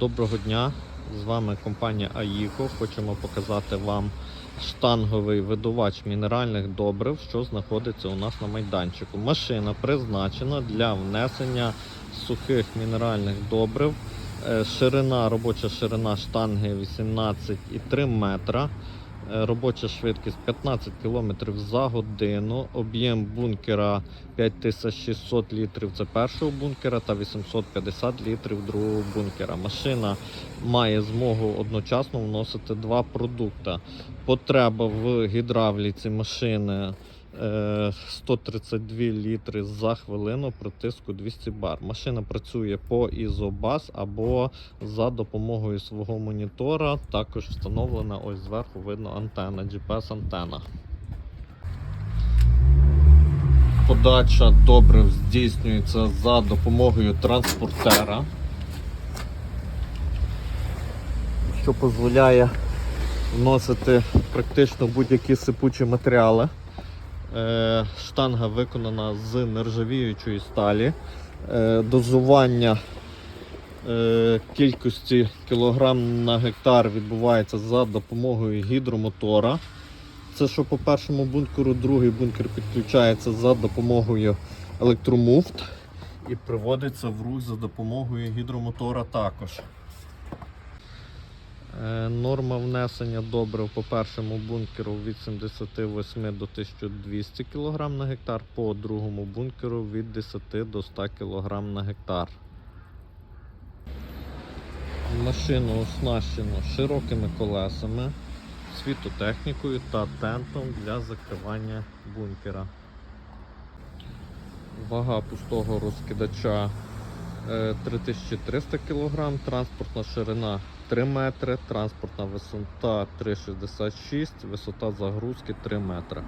Доброго дня! З вами компанія АїКО. Хочемо показати вам штанговий видувач мінеральних добрив, що знаходиться у нас на майданчику. Машина призначена для внесення сухих мінеральних добрив. Е, Ширина, робоча ширина штанги 18,3 метра. Е, Робоча швидкість 15 км за годину. Об'єм бункера 5600 літрів це першого бункера та 850 літрів другого бункера. Машина має змогу одночасно вносити два продукти. Потреба в гідравліці машини 132 літри за хвилину при тиску 200 бар. Машина працює по ізобас або за допомогою свого монітора. Також встановлена ось зверху видно антенна, GPS антенна. Подача добрив здійснюється за допомогою транспортера, що дозволяє вносити практично будь-які сипучі матеріали. Е, Штанга виконана з нержавіючої сталі. Е, Дозування е, кількості кілограм на гектар відбувається за допомогою гідромотора. Це що по першому бункеру, другий бункер підключається за допомогою електромуфт і приводиться в рух за допомогою гідромотора також. Е, Норма внесення добрив по першому бункеру від 78 до 1200 кг на гектар, по другому бункеру від 10 до 100 кг на гектар. Машину оснащено широкими колесами, світотехнікою та тентом для закривання бункера. Вага пустого розкидача е, 3300 кг, транспортна ширина 3 метри, транспортна висота 3,66, висота загрузки 3 метри.